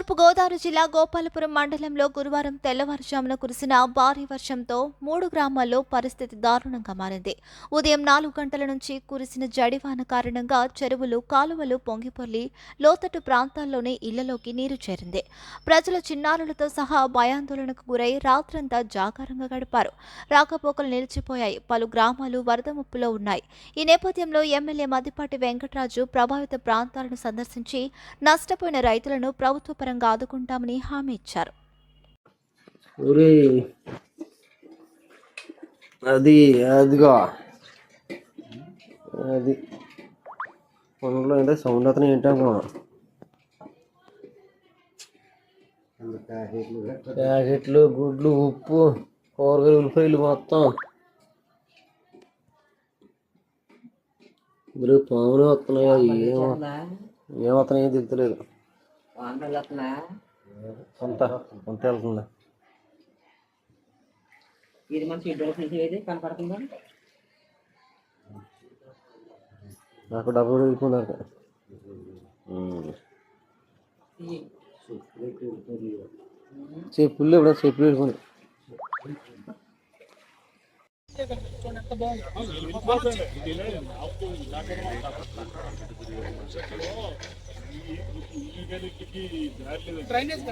తూర్పుగోదావరి జిల్లా గోపాలపురం మండలంలో గురువారం తెల్లవారుజామున కురిసిన భారీ వర్షంతో మూడు గ్రామాల్లో పరిస్థితి దారుణంగా మారింది. ఉదయం నాలుగు గంటల నుంచి కురిసిన జడివాన కారణంగా చెరువులు కాలువలు పొంగిపొర్లి లోతట్టు ప్రాంతాల్లోని ఇళ్ళలోకి నీరు చేరింది. ప్రజలు చిన్నారులతో సహా భయాందోళనకు గురై రాత్రంతా జాగారంగా గడిపారు. రాకపోకలు నిలిచిపోయాయి. పలు గ్రామాలు వరద ముప్పులో ఉన్నాయి. ఈ నేపథ్యంలో ఎమ్మెల్యే మద్దిపాటి వెంకటరాజు ప్రభావిత ప్రాంతాలను సందర్శించి నష్టపోయిన రైతులను ప్రభుత్వ పరంగా ఆదుకుంటామని హామీ ఇచ్చారు. అది అదిగో. అది. ఫోన్లో ఏంటో సౌండ్ అతను ఏంటనుకో ప్యాకెట్లు గుడ్లు ఉప్పు కూరగాయలు ఉల్లిపాయలు మొత్తం. ఇందులో పాములు వస్తున్నాయో ఏమో. ఏమవుతున్నాయో తెలుస్తలేదు కొంత కొంత వెళ్తుంది. ఇది మన షెడ్యూల్ తీసేది కనపడుతుందా? నాకు డబ్బులు వెళ్ళిపోయినారు చెప్పులు ఎప్పుడో చెప్పులు వెళ్ళిపోయి డ్రైనేజ్